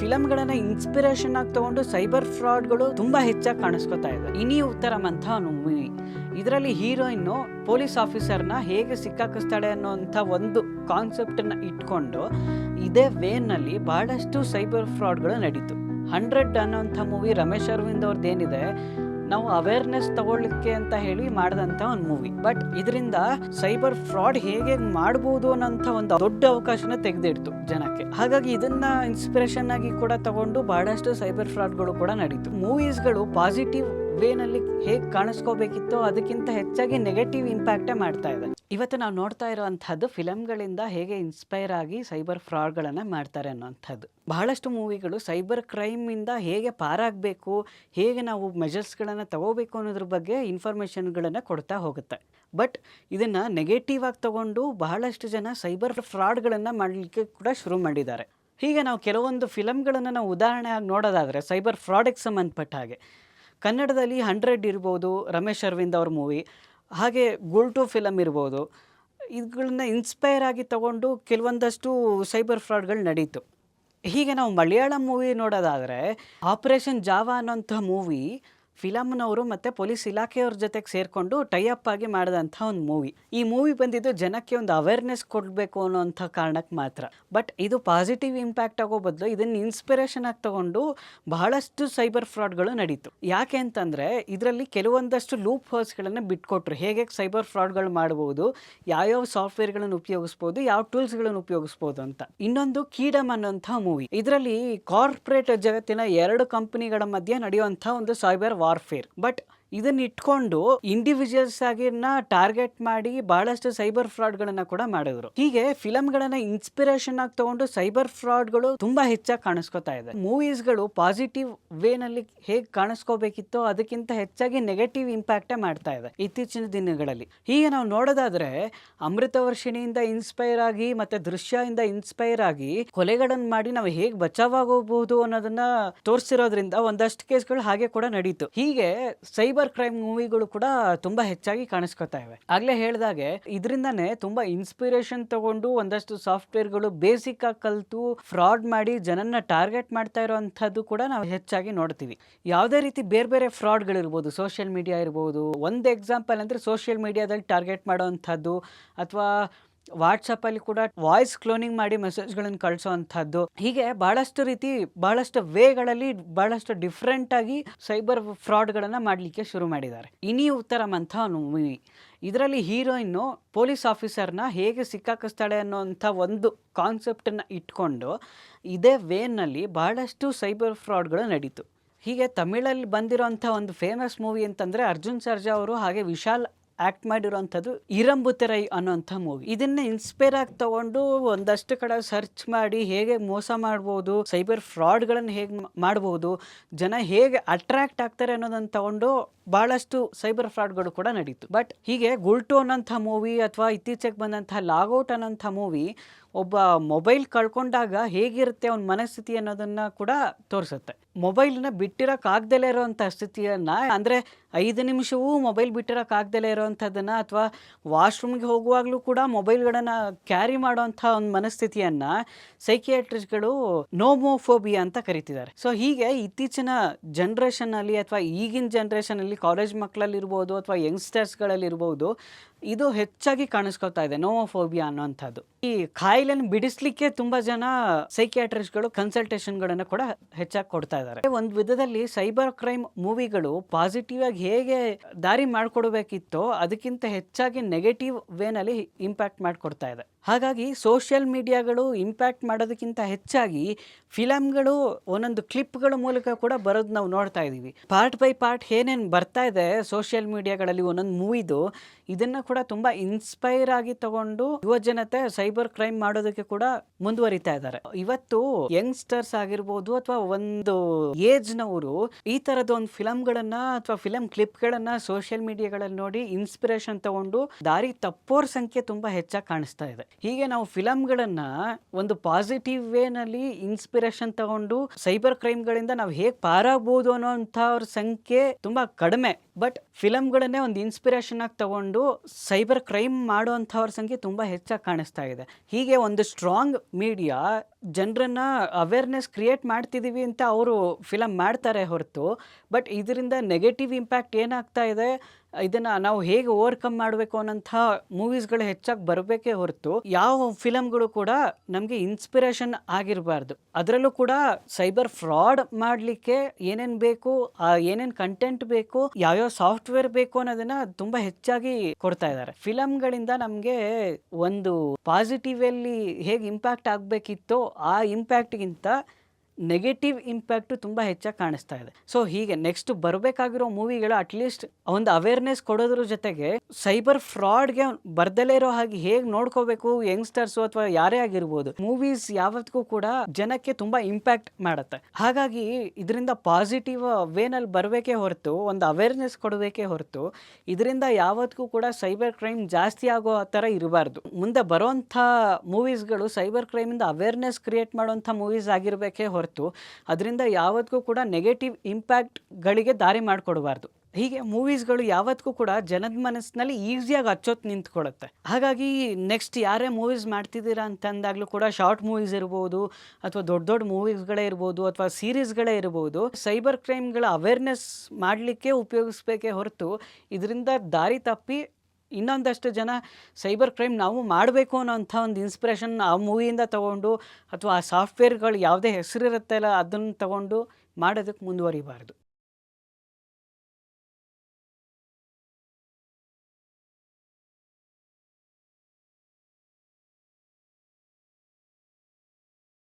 ಫಿಲಂಗಳನ್ನ inspiration ಆಗಿ ತಗೊಂಡು cyber ಫ್ರಾಡ್ಗಳು ತುಂಬಾ ಹೆಚ್ಚಾಗಿ ಕಾಣಿಸ್ಕೊತಾ ಇದೆ. ಇನಿ ಉತ್ತರಂ ಅಂತ ಮೂವಿ ಇದರಲ್ಲಿ ಹೀರೋಯಿನ್ ಪೊಲೀಸ್ ಆಫೀಸರ್ನ ಹೇಗೆ ಸಿಕ್ಕಾಕಿಸ್ತಾಳೆ ಅನ್ನೋಂಥ ಒಂದು ಕಾನ್ಸೆಪ್ಟನ್ನ ಇಟ್ಕೊಂಡು ಇದೇ ವೇನಲ್ಲಿ ಬಹಳಷ್ಟು ಸೈಬರ್ ಫ್ರಾಡ್ಗಳು ನಡೀತು. ಹಂಡ್ರೆಡ್ ಅನ್ನೋಂಥ ಮೂವಿ ರಮೇಶ್ ಅರವಿಂದ್ ಅವ್ರದ್ದು ಏನಿದೆ ನಾವು ಅವೇರ್ನೆಸ್ ತಗೊಳ್ಳಿಕ್ಕೆ ಅಂತ ಹೇಳಿ ಮಾಡಿದಂಥ ಒಂದು ಮೂವಿ ಬಟ್ ಇದರಿಂದ ಸೈಬರ್ ಫ್ರಾಡ್ ಹೇಗೆ ಮಾಡಬಹುದು ಅನ್ನೋಂಥ ಒಂದು ದೊಡ್ಡ ಅವಕಾಶನ ತೆಗೆದಿಡ್ತು ಜನಕ್ಕೆ. ಹಾಗಾಗಿ ಇದನ್ನ ಇನ್ಸ್ಪಿರೇಷನ್ ಆಗಿ ಕೂಡ ತಗೊಂಡು ಬಹಳಷ್ಟು ಸೈಬರ್ ಫ್ರಾಡ್ಗಳು ಕೂಡ ನಡೀತು. ಮೂವೀಸ್ಗಳು ಪಾಸಿಟಿವ್ ವೇನಲ್ಲಿ ಹೇಗೆ ಕಾಣಿಸ್ಕೋಬೇಕಿತ್ತೋ ಅದಕ್ಕಿಂತ ಹೆಚ್ಚಾಗಿ ನೆಗೆಟಿವ್ ಇಂಪ್ಯಾಕ್ಟೇ ಮಾಡ್ತಾ ಇದೆ. ಇವತ್ತು ನಾವು ನೋಡ್ತಾ ಇರೋವಂಥದ್ದು ಫಿಲಮ್ಗಳಿಂದ ಹೇಗೆ ಇನ್ಸ್ಪೈರ್ ಆಗಿ ಸೈಬರ್ ಫ್ರಾಡ್ಗಳನ್ನು ಮಾಡ್ತಾರೆ ಅನ್ನೋವಂಥದ್ದು. ಬಹಳಷ್ಟು ಮೂವಿಗಳು ಸೈಬರ್ ಕ್ರೈಮಿಂದ ಹೇಗೆ ಪಾರಾಗಬೇಕು, ಹೇಗೆ ನಾವು ಮೆಜರ್ಸ್ಗಳನ್ನು ತಗೋಬೇಕು ಅನ್ನೋದ್ರ ಬಗ್ಗೆ ಇನ್ಫಾರ್ಮೇಷನ್ಗಳನ್ನು ಕೊಡ್ತಾ ಹೋಗುತ್ತೆ. ಬಟ್ ಇದನ್ನು ನೆಗೆಟಿವ್ ಆಗಿ ತಗೊಂಡು ಬಹಳಷ್ಟು ಜನ ಸೈಬರ್ ಫ್ರಾಡ್ಗಳನ್ನು ಮಾಡಲಿಕ್ಕೆ ಕೂಡ ಶುರು ಮಾಡಿದ್ದಾರೆ. ಹೀಗೆ ನಾವು ಕೆಲವೊಂದು ಫಿಲಮ್ಗಳನ್ನು ನಾವು ಉದಾಹರಣೆ ಆಗಿ ನೋಡೋದಾದರೆ ಸೈಬರ್ ಫ್ರಾಡಿಗೆ ಸಂಬಂಧಪಟ್ಟ ಹಾಗೆ. ಕನ್ನಡದಲ್ಲಿ ಹಂಡ್ರೆಡ್ ಇರ್ಬೋದು ರಮೇಶ್ ಅರವಿಂದ್ ಅವ್ರ ಮೂವಿ, ಹಾಗೆ ಗುಲ್ಟು ಫಿಲಮ್ ಇರ್ಬೋದು. ಇವುಗಳನ್ನ ಇನ್ಸ್ಪೈರ್ ಆಗಿ ತಗೊಂಡು ಕೆಲವೊಂದಷ್ಟು ಸೈಬರ್ ಫ್ರಾಡ್ಗಳು ನಡೀತು. ಹೀಗೆ ನಾವು ಮಲಯಾಳಂ ಮೂವಿ ನೋಡೋದಾದರೆ, ಆಪರೇಷನ್ ಜಾವಾ ಅನ್ನೋಂಥ ಮೂವಿ ಫಿಲಮ್ನವರು ಮತ್ತು ಪೊಲೀಸ್ ಇಲಾಖೆಯವ್ರ ಜೊತೆಗೆ ಸೇರಿಕೊಂಡು ಟೈಅಪ್ ಆಗಿ ಮಾಡಿದಂಥ ಒಂದು ಮೂವಿ ಈ ಮೂವಿ ಬಂದಿದ್ದು ಜನಕ್ಕೆ ಒಂದು ಅವೇರ್ನೆಸ್ ಕೊಡಬೇಕು ಅನ್ನೋಂಥ ಕಾರಣಕ್ಕೆ ಮಾತ್ರ. ಬಟ್ ಇದು ಪಾಸಿಟಿವ್ ಇಂಪ್ಯಾಕ್ಟ್ ಆಗೋ ಬದಲು ಇದನ್ನು ಇನ್ಸ್ಪಿರೇಷನ್ ಆಗಿ ತಗೊಂಡು ಬಹಳಷ್ಟು ಸೈಬರ್ ಫ್ರಾಡ್ಗಳು ನಡೀತು. ಯಾಕೆ ಅಂತಂದರೆ ಇದರಲ್ಲಿ ಕೆಲವೊಂದಷ್ಟು ಲೂಪ್ ಹೋಲ್ಸ್ಗಳನ್ನು ಬಿಟ್ಕೊಟ್ರು. ಹೇಗೆ ಸೈಬರ್ ಫ್ರಾಡ್ಗಳು ಮಾಡ್ಬೋದು, ಯಾವ್ಯಾವ ಸಾಫ್ಟ್ವೇರ್ಗಳನ್ನು ಉಪಯೋಗಿಸ್ಬೋದು, ಯಾವ ಟೂಲ್ಸ್ಗಳನ್ನು ಉಪಯೋಗಿಸ್ಬೋದು ಅಂತ. ಇನ್ನೊಂದು ಕೀಡಮ್ ಅನ್ನೋಂಥ ಮೂವಿ ಇದರಲ್ಲಿ ಕಾರ್ಪೊರೇಟ್ ಜಗತ್ತಿನ ಎರಡು ಕಂಪನಿಗಳ ಮಧ್ಯೆ ನಡೆಯುವಂಥ ಒಂದು ಸೈಬರ್ ವಾರ್ಫೇರ್ ಬಟ್ ಇದನ್ನ ಇಟ್ಕೊಂಡು ಇಂಡಿವಿಜುವಲ್ಸ್ ಆಗಿನ ಟಾರ್ಗೆಟ್ ಮಾಡಿ ಬಹಳಷ್ಟು ಸೈಬರ್ ಫ್ರಾಡ್ಗಳನ್ನ ಕೂಡ ಮಾಡಿದ್ರು. ಹೀಗೆ ಫಿಲಮ್ಗಳನ್ನ ಇನ್ಸ್ಪಿರೇಷನ್ ಆಗಿ ತಗೊಂಡು ಸೈಬರ್ ಫ್ರಾಡ್ಗಳು ತುಂಬಾ ಹೆಚ್ಚಾಗಿ ಕಾಣಿಸ್ಕೊತಾ ಇದೆ. ಮೂವೀಸ್ಗಳು ಪಾಸಿಟಿವ್ ವೇನಲ್ಲಿ ಹೇಗೆ ಕಾಣಿಸ್ಕೋಬೇಕಿತ್ತು ಅದಕ್ಕಿಂತ ಹೆಚ್ಚಾಗಿ ನೆಗೆಟಿವ್ ಇಂಪ್ಯಾಕ್ಟೇ ಮಾಡ್ತಾ ಇದೆ ಇತ್ತೀಚಿನ ದಿನಗಳಲ್ಲಿ. ಹೀಗೆ ನಾವು ನೋಡೋದಾದ್ರೆ ಅಮೃತವರ್ಷಿಣಿಯಿಂದ ಇನ್ಸ್ಪೈರ್ ಆಗಿ ಮತ್ತೆ ದೃಶ್ಯ ಇಂದ ಇನ್ಸ್ಪೈರ್ ಆಗಿ ಕೊಲೆಗಳನ್ನು ಮಾಡಿ ನಾವು ಹೇಗೆ ಬಚಾವಾಗಬಹುದು ಅನ್ನೋದನ್ನ ತೋರಿಸಿರೋದ್ರಿಂದ ಒಂದಷ್ಟು ಕೇಸ್ಗಳು ಹಾಗೆ ಕೂಡ ನಡೀತು. ಹೀಗೆ ಸೈಬರ್ ಕ್ರೈಮ್ ಮೂವಿಗಳು ಕೂಡ ತುಂಬಾ ಹೆಚ್ಚಾಗಿ ಕಾಣಿಸ್ಕೊತಾ ಇವೆ. ಆಗ್ಲೇ ಹೇಳ್ದಾಗೆ, ಇದರಿಂದಾನೇ ತುಂಬಾ ಇನ್ಸ್ಪಿರೇಷನ್ ತಗೊಂಡು ಒಂದಷ್ಟು ಸಾಫ್ಟ್ವೇರ್ಗಳು ಬೇಸಿಕ್ ಆಗಿ ಕಲ್ತು ಫ್ರಾಡ್ ಮಾಡಿ ಜನನ್ನ ಟಾರ್ಗೆಟ್ ಮಾಡ್ತಾ ಇರೋವಂಥದ್ದು ಕೂಡ ನಾವು ಹೆಚ್ಚಾಗಿ ನೋಡ್ತೀವಿ. ಯಾವುದೇ ರೀತಿ ಬೇರೆ ಬೇರೆ ಫ್ರಾಡ್ಗಳಿರ್ಬೋದು, ಸೋಷಿಯಲ್ ಮೀಡಿಯಾ ಇರ್ಬೋದು, ಒಂದು ಎಕ್ಸಾಂಪಲ್ ಅಂದರೆ ಸೋಷಿಯಲ್ ಮೀಡಿಯಾದಲ್ಲಿ ಟಾರ್ಗೆಟ್ ಮಾಡೋವಂಥದ್ದು ಅಥವಾ ವಾಟ್ಸಪ್ಪಲ್ಲಿ ಕೂಡ ವಾಯ್ಸ್ ಕ್ಲೋನಿಂಗ್ ಮಾಡಿ ಮೆಸೇಜ್ಗಳನ್ನು ಕಳಿಸೋವಂಥದ್ದು. ಹೀಗೆ ಬಹಳಷ್ಟು ರೀತಿ, ಬಹಳಷ್ಟು ವೇಗಳಲ್ಲಿ ಬಹಳಷ್ಟು ಡಿಫ್ರೆಂಟ್ ಆಗಿ ಸೈಬರ್ ಫ್ರಾಡ್ಗಳನ್ನು ಮಾಡಲಿಕ್ಕೆ ಶುರು ಮಾಡಿದ್ದಾರೆ. ಇನಿ ಉತ್ತರಂ ಅಂತ ಮೂವಿ ಇದರಲ್ಲಿ ಹೀರೋಯಿನ್ನು ಪೊಲೀಸ್ ಆಫೀಸರ್ನ ಹೇಗೆ ಸಿಕ್ಕಾಕಿಸ್ತಾಳೆ ಅನ್ನೋಂಥ ಒಂದು ಕಾನ್ಸೆಪ್ಟನ್ನು ಇಟ್ಕೊಂಡು ಇದೇ ವೇನಲ್ಲಿ ಬಹಳಷ್ಟು ಸೈಬರ್ ಫ್ರಾಡ್ಗಳು ನಡೀತು. ಹೀಗೆ ತಮಿಳಲ್ಲಿ ಬಂದಿರೋಂಥ ಒಂದು ಫೇಮಸ್ ಮೂವಿ ಅಂತಂದರೆ ಅರ್ಜುನ್ ಸರ್ಜಾ ಅವರು ಹಾಗೆ ವಿಶಾಲ್ ಆಕ್ಟ್ ಮಾಡಿರುವಂಥದ್ದು ಇರಂಬುತೆರೈ ಅನ್ನೋಂಥ ಮೂವಿ. ಇದನ್ನ ಇನ್ಸ್ಪೈರ್ ಆಗಿ ತಗೊಂಡು ಒಂದಷ್ಟು ಕಡೆ ಸರ್ಚ್ ಮಾಡಿ ಹೇಗೆ ಮೋಸ ಮಾಡ್ಬೋದು ಸೈಬರ್ ಫ್ರಾಡ್ಗಳನ್ನು ಹೇಗೆ ಮಾಡ್ಬೋದು, ಜನ ಹೇಗೆ ಅಟ್ರಾಕ್ಟ್ ಆಗ್ತಾರೆ ಅನ್ನೋದನ್ನು ತಗೊಂಡು ಭಾಳಷ್ಟು ಸೈಬರ್ ಫ್ರಾಡ್ಗಳು ಕೂಡ ನಡೀತು. ಬಟ್ ಹೀಗೆ ಗುಲ್ಟು ಅನ್ನೋಂಥ ಮೂವಿ ಅಥವಾ ಇತ್ತೀಚೆಗೆ ಬಂದಂಥ ಲಾಗೌಟ್ ಅನ್ನೋಂಥ ಮೂವಿ ಒಬ್ಬ ಮೊಬೈಲ್ ಕಳ್ಕೊಂಡಾಗ ಹೇಗಿರುತ್ತೆ ಅವನ ಮನಸ್ಥಿತಿ ಅನ್ನೋದನ್ನ ಕೂಡ ತೋರಿಸುತ್ತೆ. ಮೊಬೈಲ್ನ ಬಿಟ್ಟಿರೋಕ್ಕಾಗ್ದಲೇ ಇರೋವಂಥ ಸ್ಥಿತಿಯನ್ನ, ಅಂದರೆ ಐದು ನಿಮಿಷವೂ ಮೊಬೈಲ್ ಬಿಟ್ಟಿರೋಕ್ಕಾಗ್ದಲೇ ಇರೋವಂಥದ್ದನ್ನ ಅಥವಾ ವಾಶ್ರೂಮ್ಗೆ ಹೋಗುವಾಗಲೂ ಕೂಡ ಮೊಬೈಲ್ಗಳನ್ನು ಕ್ಯಾರಿ ಮಾಡುವಂಥ ಒಂದು ಮನಸ್ಥಿತಿಯನ್ನ ಸೈಕಿಯಾಟ್ರಿಸ್ಟ್ಗಳು ನೋಮೋಫೋಬಿಯಾ ಅಂತ ಕರಿತಿದ್ದಾರೆ. ಸೊ ಹೀಗೆ ಇತ್ತೀಚಿನ ಜನ್ರೇಷನಲ್ಲಿ ಅಥವಾ ಈಗಿನ ಜನ್ರೇಷನಲ್ಲಿ ಕಾಲೇಜ್ ಮಕ್ಕಳಲ್ಲಿರ್ಬೋದು ಅಥವಾ ಯಂಗ್ಸ್ಟರ್ಸ್ಗಳಲ್ಲಿರ್ಬೋದು ಇದು ಹೆಚ್ಚಾಗಿ ಕಾಣಿಸ್ಕೊತಾ ಇದೆ, ನೋಮೋಫೋಬಿಯಾ ಅನ್ನೋಂಥದ್ದು ಈ ಕಾಯಿಲೆನ ಬಿಡಿಸ್ಲಿಕ್ಕೆ ತುಂಬಾ ಜನ ಸೈಕಿಯಾಟ್ರಿಸ್ಟ್ಗಳು ಕನ್ಸಲ್ಟೇಷನ್ಗಳನ್ನು ಕೂಡ ಹೆಚ್ಚಾಗಿ ಕೊಡ್ತಾ ಇದ್ದಾರೆ. ಒಂದು ವಿಧದಲ್ಲಿ ಸೈಬರ್ ಕ್ರೈಮ್ ಮೂವಿಗಳು ಪಾಸಿಟಿವ್ ಆಗಿ ಹೇಗೆ ದಾರಿ ಮಾಡಿಕೊಡ್ಬೇಕಿತ್ತು ಅದಕ್ಕಿಂತ ಹೆಚ್ಚಾಗಿ ನೆಗೆಟಿವ್ ವೇನಲ್ಲಿ ಇಂಪ್ಯಾಕ್ಟ್ ಮಾಡಿಕೊಡ್ತಾ ಇದೆ. ಹಾಗಾಗಿ ಸೋಷಿಯಲ್ ಮೀಡಿಯಾಗಳು ಇಂಪ್ಯಾಕ್ಟ್ ಮಾಡೋದಕ್ಕಿಂತ ಹೆಚ್ಚಾಗಿ ಫಿಲಮ್ಗಳು ಒಂದೊಂದು ಕ್ಲಿಪ್ಗಳ ಮೂಲಕ ಕೂಡ ಬರೋದು ನಾವು ನೋಡ್ತಾ ಇದ್ದೀವಿ. ಪಾರ್ಟ್ ಬೈ ಪಾರ್ಟ್ ಏನೇನು ಬರ್ತಾ ಇದೆ ಸೋಷಿಯಲ್ ಮೀಡಿಯಾಗಳಲ್ಲಿ ಒಂದೊಂದು ಮೂವಿದು, ಇದನ್ನು ಕೂಡ ತುಂಬ ಇನ್ಸ್ಪೈರ್ ಆಗಿ ತಗೊಂಡು ಯುವ ಜನತೆ ಸೈಬರ್ ಕ್ರೈಮ್ ಮಾಡೋದಕ್ಕೆ ಕೂಡ ಮುಂದುವರಿತಾ ಇದ್ದಾರೆ. ಇವತ್ತು ಯಂಗ್ಸ್ಟರ್ಸ್ ಆಗಿರ್ಬೋದು ಅಥವಾ ಒಂದು ಏಜ್ನವರು ಈ ಥರದ ಒಂದು ಫಿಲಮ್ಗಳನ್ನ ಅಥವಾ ಫಿಲಂ ಕ್ಲಿಪ್ಗಳನ್ನ ಸೋಷಿಯಲ್ ಮೀಡಿಯಾಗಳಲ್ಲಿ ನೋಡಿ ಇನ್ಸ್ಪಿರೇಷನ್ ತಗೊಂಡು ದಾರಿ ತಪ್ಪೋರ್ ಸಂಖ್ಯೆ ತುಂಬಾ ಹೆಚ್ಚಾಗಿ ಕಾಣಿಸ್ತಾ ಇದೆ. ಹೀಗೆ ನಾವು ಫಿಲಮ್ಗಳನ್ನ ಒಂದು ಪಾಸಿಟಿವ್ ವೇನಲ್ಲಿ ಇನ್ಸ್ಪಿರೇಷನ್ ತಗೊಂಡು ಸೈಬರ್ ಕ್ರೈಮ್ಗಳಿಂದ ನಾವು ಹೇಗೆ ಪಾರಾಗ್ಬೋದು ಅನ್ನೋಂಥ ಅವ್ರ ಸಂಖ್ಯೆ ತುಂಬಾ ಕಡಿಮೆ. ಬಟ್ ಫಿಲಮ್ಗಳನ್ನೇ ಒಂದು ಇನ್ಸ್ಪಿರೇಷನ್ ಆಗಿ ತಗೊಂಡು ಸೈಬರ್ ಕ್ರೈಮ್ ಮಾಡುವಂಥವ್ರ ಸಂಖ್ಯೆ ತುಂಬ ಹೆಚ್ಚಾಗಿ ಕಾಣಿಸ್ತಾ ಇದೆ. ಹೀಗೆ ಒಂದು ಸ್ಟ್ರಾಂಗ್ ಮೀಡಿಯಾ ಜನರನ್ನ ಅವೇರ್ನೆಸ್ ಕ್ರಿಯೇಟ್ ಮಾಡ್ತಿದ್ದೀವಿ ಅಂತ ಅವರು ಫಿಲಮ್ ಮಾಡ್ತಾರೆ ಹೊರತು ಬಟ್ ಇದರಿಂದ ನೆಗೆಟಿವ್ ಇಂಪ್ಯಾಕ್ಟ್ ಏನಾಗ್ತಾ ಇದೆ, ಇದನ್ನು ನಾವು ಹೇಗೆ ಓವರ್ಕಮ್ ಮಾಡಬೇಕು ಅನ್ನೋಂಥ ಮೂವೀಸ್ಗಳು ಹೆಚ್ಚಾಗಿ ಬರಬೇಕೇ ಹೊರತು, ಯಾವ ಫಿಲಮ್ಗಳು ಕೂಡ ನಮಗೆ ಇನ್ಸ್ಪಿರೇಷನ್ ಆಗಿರಬಾರ್ದು. ಅದರಲ್ಲೂ ಕೂಡ ಸೈಬರ್ ಫ್ರಾಡ್ ಮಾಡಲಿಕ್ಕೆ ಏನೇನು ಬೇಕು ಏನೇನು ಕಂಟೆಂಟ್ ಬೇಕು, ಯಾವ್ಯಾವ ಸಾಫ್ಟ್ವೇರ್ ಬೇಕು ಅನ್ನೋದನ್ನ ತುಂಬಾ ಹೆಚ್ಚಾಗಿ ಕೊಡ್ತಾ ಇದ್ದಾರೆ. ಫಿಲಮ್ಗಳಿಂದ ನಮಗೆ ಒಂದು ಪಾಸಿಟಿವ್ ಅಲ್ಲಿ ಹೇಗೆ ಇಂಪ್ಯಾಕ್ಟ್ ಆಗಬೇಕಿತ್ತೋ ಆ ಇಂಪ್ಯಾಕ್ಟ್ಗಿಂತ ನೆಗೆಟಿವ್ ಇಂಪ್ಯಾಕ್ಟು ತುಂಬ ಹೆಚ್ಚಾಗಿ ಕಾಣಿಸ್ತಾ ಇದೆ. ಸೊ ಹೀಗೆ ನೆಕ್ಸ್ಟ್ ಬರಬೇಕಾಗಿರೋ ಮೂವಿಗಳು ಅಟ್ಲೀಸ್ಟ್ ಒಂದು ಅವೇರ್ನೆಸ್ ಕೊಡೋದ್ರ ಜೊತೆಗೆ ಸೈಬರ್ ಫ್ರಾಡ್ಗೆ ಬರ್ದಲೇ ಇರೋ ಹಾಗೆ ಹೇಗೆ ನೋಡ್ಕೋಬೇಕು ಯಂಗ್ಸ್ಟರ್ಸು ಅಥವಾ ಯಾರೇ ಆಗಿರ್ಬೋದು ಮೂವೀಸ್ ಯಾವತ್ತಿಗೂ ಕೂಡ ಜನಕ್ಕೆ ತುಂಬ ಇಂಪ್ಯಾಕ್ಟ್ ಮಾಡುತ್ತೆ. ಹಾಗಾಗಿ ಇದರಿಂದ ಪಾಸಿಟಿವ್ ವೇನಲ್ಲಿ ಬರಬೇಕೇ ಹೊರತು, ಒಂದು ಅವೇರ್ನೆಸ್ ಕೊಡಬೇಕೇ ಹೊರತು, ಇದರಿಂದ ಯಾವತ್ತಿಗೂ ಕೂಡ ಸೈಬರ್ ಕ್ರೈಮ್ ಜಾಸ್ತಿ ಆಗೋ ಥರ ಇರಬಾರ್ದು. ಮುಂದೆ ಬರೋಂಥ ಮೂವೀಸ್ಗಳು ಸೈಬರ್ ಕ್ರೈಮಿಂದ ಅವೇರ್ನೆಸ್ ಕ್ರಿಯೇಟ್ ಮಾಡೋಂಥ ಮೂವೀಸ್ ಆಗಿರಬೇಕೇ ಹೊರತು ಅದರಿಂದ ಯಾವತ್ತಿಗೂ ಕೂಡ ನೆಗೆಟಿವ್ ಇಂಪ್ಯಾಕ್ಟ್ಗಳಿಗೆ ದಾರಿ ಮಾಡಿಕೊಡಬಾರ್ದು. ಹೀಗೆ ಮೂವೀಸ್ಗಳು ಯಾವತ್ತಿಗೂ ಕೂಡ ಜನದ ಮನಸ್ಸಿನಲ್ಲಿ ಈಸಿಯಾಗಿ ಹಚ್ಚೋತ್ ನಿಂತ್ಕೊಳ್ಳುತ್ತೆ. ಹಾಗಾಗಿ ನೆಕ್ಸ್ಟ್ ಯಾರೇ ಮೂವೀಸ್ ಮಾಡ್ತಿದ್ದೀರಾ ಅಂತಂದಾಗಲೂ ಕೂಡ ಶಾರ್ಟ್ ಮೂವೀಸ್ ಇರ್ಬೋದು ಅಥವಾ ದೊಡ್ಡ ದೊಡ್ಡ ಮೂವೀಸ್ಗಳೇ ಇರ್ಬೋದು ಅಥವಾ ಸೀರೀಸ್ಗಳೇ ಇರ್ಬೋದು ಸೈಬರ್ ಕ್ರೈಮ್ಗಳ ಅವೇರ್ನೆಸ್ ಮಾಡಲಿಕ್ಕೆ ಉಪಯೋಗಿಸ್ಬೇಕೇ ಹೊರತು ಇದರಿಂದ ದಾರಿ ತಪ್ಪಿ ಇನ್ನೊಂದಷ್ಟು ಜನ ಸೈಬರ್ ಕ್ರೈಮ್ ನಾವು ಮಾಡಬೇಕು ಅನ್ನೋಂಥ ಒಂದು ಇನ್ಸ್ಪಿರೇಷನ್ ಆ ಮೂವಿಯಿಂದ ತಗೊಂಡು ಅಥವಾ ಆ ಸಾಫ್ಟ್ವೇರ್ಗಳು ಯಾವುದೇ ಹೆಸರಿರುತ್ತಲ್ಲ ಅದನ್ನು ತಗೊಂಡು ಮಾಡೋದಕ್ಕೆ ಮುಂದುವರಿಬಾರ್ದು.